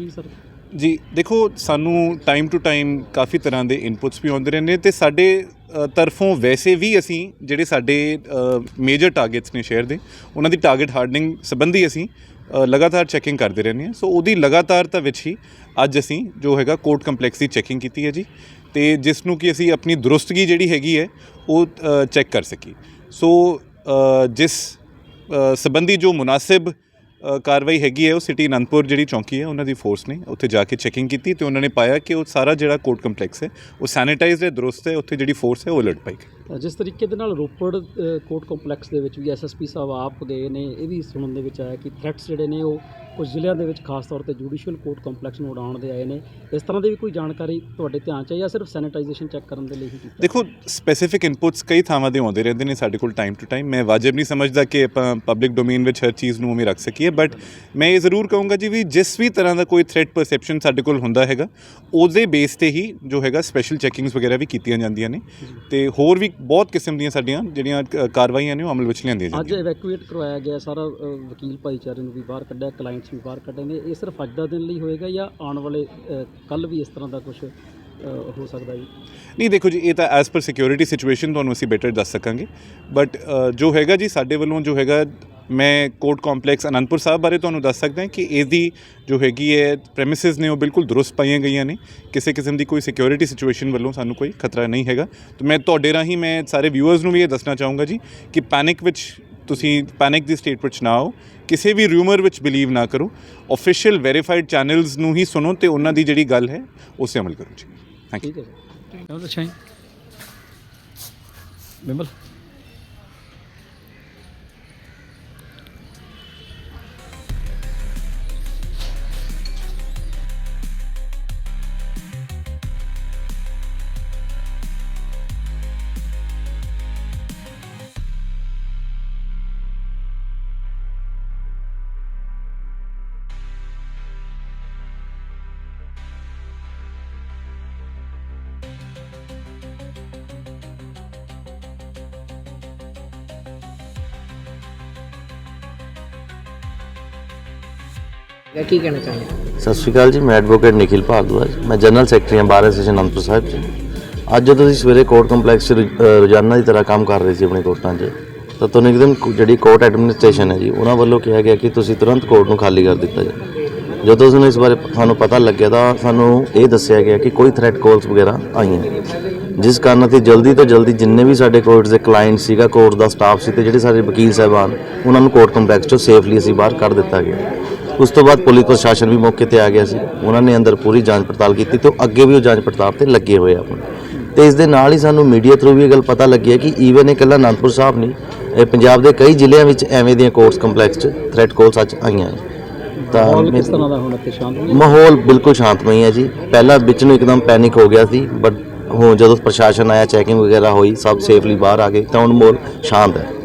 ਕੀ sir? ਜੀ, ਦੇਖੋ, ਸਾਨੂੰ ਟਾਈਮ ਟੂ ਟਾਈਮ ਕਾਫੀ ਤਰ੍ਹਾਂ ਦੇ ਇਨਪੁਟਸ ਵੀ ਆਉਂਦੇ ਰਹਿੰਦੇ ਨੇ ਤੇ ਸਾਡੇ ਤਰਫੋਂ ਵੈਸੇ ਵੀ ਅਸੀਂ ਜਿਹੜੇ ਸਾਡੇ ਮੇਜਰ ਟਾਰਗੇਟਸ ਨੇ ਸ਼ਹਿਰ ਦੇ, ਉਹਨਾਂ ਦੀ ਟਾਰਗੇਟ ਹਾਰਡਨਿੰਗ ਸੰਬੰਧੀ ਅਸੀਂ ਲਗਾਤਾਰ ਚੈਕਿੰਗ ਕਰਦੇ ਰਹਿੰਦੇ ਹਾਂ। ਸੋ ਉਹਦੀ ਲਗਾਤਾਰਤਾ ਵਿੱਚ ਹੀ ਅੱਜ ਅਸੀਂ ਜੋ ਹੈਗਾ ਕੋਰਟ ਕੰਪਲੈਕਸ ਦੀ ਚੈਕਿੰਗ ਕੀਤੀ ਹੈ ਜੀ ਤੇ ਜਿਸ ਨੂੰ ਕਿ ਅਸੀਂ ਆਪਣੀ ਦਰੁਸਤਗੀ ਜਿਹੜੀ ਹੈਗੀ ਹੈ, ਉਹ ਚੈੱਕ ਕਰ ਸਕੀ ਸੋ ਜਿਸ ਸੰਬੰਧੀ ਜੋ ਮੁਨਾਸਿਬ ਕਾਰਵਾਈ ਹੈਗੀ ਹੈ, ਉਹ ਸਿਟੀ ਅਨੰਦਪੁਰ ਜਿਹੜੀ ਚੌਂਕੀ ਹੈ, ਉਹਨਾਂ ਦੀ ਫੋਰਸ ਨੇ ਉੱਥੇ ਜਾ ਕੇ ਚੈਕਿੰਗ ਕੀਤੀ ਤੇ ਉਹਨਾਂ ਨੇ ਪਾਇਆ ਕਿ ਉਹ ਸਾਰਾ ਜਿਹੜਾ ਕੋਰਟ ਕੰਪਲੈਕਸ ਹੈ, ਉਹ ਸੈਨੀਟਾਈਜ਼ਡ ਹੈ, ਦਰੁਸਤ ਹੈ, ਉੱਥੇ ਜਿਹੜੀ ਫੋਰਸ ਹੈ, ਉਹ ਅਲਰਟ ਪਾਈ ਗਈ। ਜਿਸ ਤਰੀਕੇ ਦੇ ਨਾਲ ਰੋਪੜ ਕੋਰਟ ਕੰਪਲੈਕਸ ਦੇ ਵਿੱਚ ਵੀ ਐਸਐਸਪੀ ਸਾਹਿਬ ਆਪ ਗਏ ਨੇ, ਇਹ ਵੀ ਸੁਣਨ ਦੇ ਵਿੱਚ ਆਇਆ ਕਿ ਥ੍ਰੈਟਸ ਜਿਹੜੇ ਨੇ ਉਹ ਕੁਝ ਜ਼ਿਲ੍ਹਿਆਂ ਦੇ ਵਿੱਚ ਖਾਸ ਤੌਰ ਤੇ ਜੁਡੀਸ਼ੀਅਲ ਕੋਰਟ ਕੰਪਲੈਕਸ ਨੂੰ ਉਡਾਉਣ ਦੇ ਆਏ ਨੇ। ਇਸ ਤਰ੍ਹਾਂ ਦੀ ਵੀ ਕੋਈ ਜਾਣਕਾਰੀ ਤੁਹਾਡੇ ਧਿਆਨ ਚ ਹੈ ਜਾਂ ਸਿਰਫ ਸੈਨੀਟਾਈਜੇਸ਼ਨ ਚੈੱਕ ਕਰਨ ਦੇ ਲਈ ਹੀ ਕੀਤਾ? ਦੇਖੋ ਸਪੈਸੀਫਿਕ ਇਨਪੁਟਸ ਕਈ ਥਾਵਾਂ ਦੇ ਆਉਂਦੇ ਰਹਿੰਦੇ ਨੇ ਸਾਡੇ ਕੋਲ ਟਾਈਮ ਟੂ ਟਾਈਮ ਮੈਂ ਵਾਜਬ ਨਹੀਂ ਸਮਝਦਾ ਕਿ ਆਪਾਂ ਪਬਲਿਕ ਡੋਮੇਨ ਵਿੱਚ ਹਰ ਚੀਜ਼ ਨੂੰ ਉਵੇਂ ਰੱਖ ਸਕੀਏ ਬਟ ਮੈਂ ਇਹ ਜ਼ਰੂਰ ਕਹੂੰਗਾ ਜੀ ਵੀ ਜਿਸ ਵੀ ਤਰ੍ਹਾਂ ਦਾ ਕੋਈ ਥ੍ਰੈਟ ਪਰਸੈਪਸ਼ਨ ਸਾਡੇ ਕੋਲ ਹੁੰਦਾ ਹੈਗਾ ਉਹਦੇ ਬੇਸ ਤੇ ਹੀ ਜੋ ਹੈਗਾ ਸਪੈਸ਼ਲ ਚੈਕਿੰਗਸ ਵਗੈਰਾ ਵੀ ਕੀਤੀਆਂ ਜਾਂਦੀਆਂ ਨੇ। ਤੇ ਹੋਰ ਵੀ ਬਹੁਤ ਕਿਸਮ ਦੀਆਂ ਸਾਡੀਆਂ ਜਿਹੜੀਆਂ ਕਾਰਵਾਈਆਂ ਨੇ ਉਹ ਅਮਲ ਵਿੱਚ ਲਿਆਂਦੀਆਂ ਅੱਜ ਜਾਂਦੀਆਂ ਇਵੈਕੂਏਟ ਕਰਵਾਇਆ ਗਿਆ ਸਾਰਾ ਵਕੀਲ ਭਾਈਚਾਰੇ ਨੂੰ ਵੀ ਬਾਹਰ ਕੱਢਿਆ ਕਲਾਇੰਟਸ ਵੀ ਬਾਹਰ ਇਹ ਸਿਰਫ ਅੱਜ ਦਾ ਦਿਨ ਲਈ ਹੋਏਗਾ ਜਾਂ ਆਉਣ ਵਾਲੇ ਕੱਲ ਵੀ ਇਸ ਤਰ੍ਹਾਂ ਦਾ ਕੁਝ ਹੋ ਸਕਦਾ ਜੀ? ਨਹੀਂ, ਦੇਖੋ ਜੀ, ਇਹ ਤਾਂ ਐਸ ਪਰ ਸਿਕਿਉਰਿਟੀ ਸਿਚੁਏਸ਼ਨ ਤੁਹਾਨੂੰ ਅਸੀਂ ਬੈਟਰ ਦੱਸ ਸਕਾਂਗੇ। ਬਟ ਜੋ ਹੈਗਾ ਜੀ, ਸਾਡੇ ਵੱਲੋਂ ਜੋ ਹੈਗਾ, ਮੈਂ ਕੋਰਟ ਕੰਪਲੈਕਸ ਅਨੰਦਪੁਰ ਸਾਹਿਬ ਬਾਰੇ ਤੁਹਾਨੂੰ ਦੱਸ ਸਕਦਾ ਕਿ ਇਹਦੀ ਜੋ ਹੈਗੀ ਹੈ ਪ੍ਰੈਮਿਸਿਸ ਨੇ ਉਹ ਬਿਲਕੁਲ ਦਰੁਸਤ ਪਾਈਆਂ ਗਈਆਂ ਨੇ। ਕਿਸੇ ਕਿਸਮ ਦੀ ਕੋਈ ਸਿਕਿਉਰਿਟੀ ਸਿਚੁਏਸ਼ਨ ਵੱਲੋਂ ਸਾਨੂੰ ਕੋਈ ਖਤਰਾ ਨਹੀਂ ਹੈਗਾ। ਤੇ ਮੈਂ ਤੁਹਾਡੇ ਰਾਹੀਂ ਮੈਂ ਸਾਰੇ ਵਿਊਅਰਸ ਨੂੰ ਵੀ ਇਹ ਦੱਸਣਾ ਚਾਹੂੰਗਾ ਜੀ ਕਿ ਪੈਨਿਕ ਵਿੱਚ ਤੁਸੀਂ ਪੈਨਿਕ ਦੀ ਸਟੇਟ ਵਿੱਚ ਨਾ ਆਓ, ਕਿਸੇ ਵੀ ਰਿਊਮਰ ਵਿੱਚ ਬਿਲੀਵ ਨਾ ਕਰੋ ਆਫੀਸ਼ੀਅਲ ਵੈਰੀਫਾਈਡ ਚੈਨਲਸ ਨੂੰ ਹੀ ਸੁਣੋ ਤੇ ਉਹਨਾਂ ਦੀ ਜਿਹੜੀ ਗੱਲ ਹੈ, ਉਸ ਤੇ ਅਮਲ ਕਰੋ। ਜੀ। ਥੈਂਕ ਯੂ ਠੀਕ ਹੈ ਸਰ ਅੱਛਾ ਜੀ। ਬਿਮਲ ਕੀ ਕਹਿਣਾ ਚਾਹੁੰਦੇ ਸਤਿ ਸ਼੍ਰੀ ਅਕਾਲ ਜੀ, ਮੈਂ ਐਡਵੋਕੇਟ ਨਿਖਿਲ ਭਾਰਦਵਾਜ ਮੈਂ ਜਨਰਲ ਸੈਕਟਰੀ ਹਾਂ, ਬਾਰ ਐਸੋਸੀਏਸ਼ਨ ਅਨੰਦਪੁਰ ਸਾਹਿਬ ਜੀ ਅੱਜ ਜਦੋਂ ਅਸੀਂ ਸਵੇਰੇ ਕੋਰਟ ਕੰਪਲੈਕਸ 'ਚ ਰੋਜ਼ਾਨਾ ਦੀ ਤਰ੍ਹਾਂ ਕੰਮ ਕਰ ਰਹੇ ਸੀ ਆਪਣੇ ਕੋਰਟਾਂ 'ਚ, ਤਾਂ ਤੁਹਾਨੂੰ ਇੱਕਦਮ ਕੁ- ਜਿਹੜੀ ਕੋਰਟ ਐਡਮਿਨਿਸਟ੍ਰੇਸ਼ਨ ਹੈ ਜੀ, ਉਹਨਾਂ ਵੱਲੋਂ ਕਿਹਾ ਗਿਆ ਕਿ ਤੁਸੀਂ ਤੁਰੰਤ ਕੋਰਟ ਨੂੰ ਖਾਲੀ ਕਰ ਦਿੱਤਾ ਜਾਵੇ ਜਦੋਂ ਸਾਨੂੰ ਇਸ ਬਾਰੇ ਸਾਨੂੰ ਪਤਾ ਲੱਗਿਆ, ਤਾਂ ਸਾਨੂੰ ਇਹ ਦੱਸਿਆ ਗਿਆ ਕਿ ਕੋਈ ਥ੍ਰੈਟ ਕਾਲਸ ਵਗੈਰਾ ਆਈਆਂ ਜਿਸ ਕਾਰਨ ਅਸੀਂ ਜਲਦੀ ਤੋਂ ਜਲਦੀ ਜਿੰਨੇ ਵੀ ਸਾਡੇ ਕੋਰਟ ਦੇ ਕਲਾਇੰਟ ਸੀਗਾ ਕੋਰਟ ਦਾ ਸਟਾਫ ਸੀ ਤੇ ਜਿਹੜੇ ਸਾਡੇ ਵਕੀਲ ਸਾਹਿਬਾਨ, ਉਹਨਾਂ ਨੂੰ ਕੋਰਟ ਕੰਪਲੈਕਸ 'ਚੋਂ ਸੇਫਲੀ ਅਸੀਂ ਬਾਹਰ ਕੱਢ ਦਿੱਤਾ ਗਿਆ। ਉਸ ਤੋਂ ਬਾਅਦ ਪੁਲਿਸ ਪ੍ਰਸ਼ਾਸਨ ਵੀ ਮੌਕੇ ਤੇ ਆ ਗਿਆ ਸੀ। ਉਹਨਾਂ ਨੇ ਅੰਦਰ ਪੂਰੀ ਜਾਂਚ ਪੜਤਾਲ ਕੀਤੀ ਤੇ ਉਹ ਅੱਗੇ ਵੀ ਉਹ ਜਾਂਚ ਪੜਤਾਲ ਤੇ ਲੱਗੇ ਹੋਏ ਆ ਆਪਣੇ। ਤੇ ਇਸ ਦੇ ਨਾਲ ਹੀ ਸਾਨੂੰ ਮੀਡੀਆ ਥਰੂ ਵੀ ਇਹ ਗੱਲ ਪਤਾ ਲੱਗੀ ਹੈ ਕਿ ਈਵਨ ਇਹ ਇਕੱਲਾ ਅਨੰਦਪੁਰ ਸਾਹਿਬ ਨਹੀਂ ਇਹ ਪੰਜਾਬ ਦੇ ਕਈ ਜ਼ਿਲ੍ਹਿਆਂ ਵਿੱਚ ਐਵੇਂ ਦੀਆਂ ਕੋਰਟਸ ਕੰਪਲੈਕਸ 'ਚ ਥ੍ਰੈਟ ਕਾਲਸ ਅੱਜ ਆਈਆਂ ਹੈ ਤਾਂ ਮਾਹੌਲ ਕਿਸ ਤਰ੍ਹਾਂ ਦਾ ਹੁਣ ਇੱਥੇ ਸ਼ਾਂਤ ਹੋਈ ਮਾਹੌਲ ਬਿਲਕੁਲ ਸ਼ਾਂਤਮਈ ਹੈ ਜੀ। ਪਹਿਲਾਂ ਵਿੱਚ ਨੂੰ ਇੱਕਦਮ ਪੈਨਿਕ ਹੋ ਗਿਆ ਸੀ ਬਟ ਹੁਣ ਜਦੋਂ ਪ੍ਰਸ਼ਾਸਨ ਆਇਆ ਚੈਕਿੰਗ ਵਗੈਰਾ ਹੋਈ ਸਭ ਸੇਫਲੀ ਬਾਹਰ ਆ ਗਏ ਤਾਂ ਹੁਣ ਮਾਹੌਲ ਸ਼ਾਂਤ ਹੈ।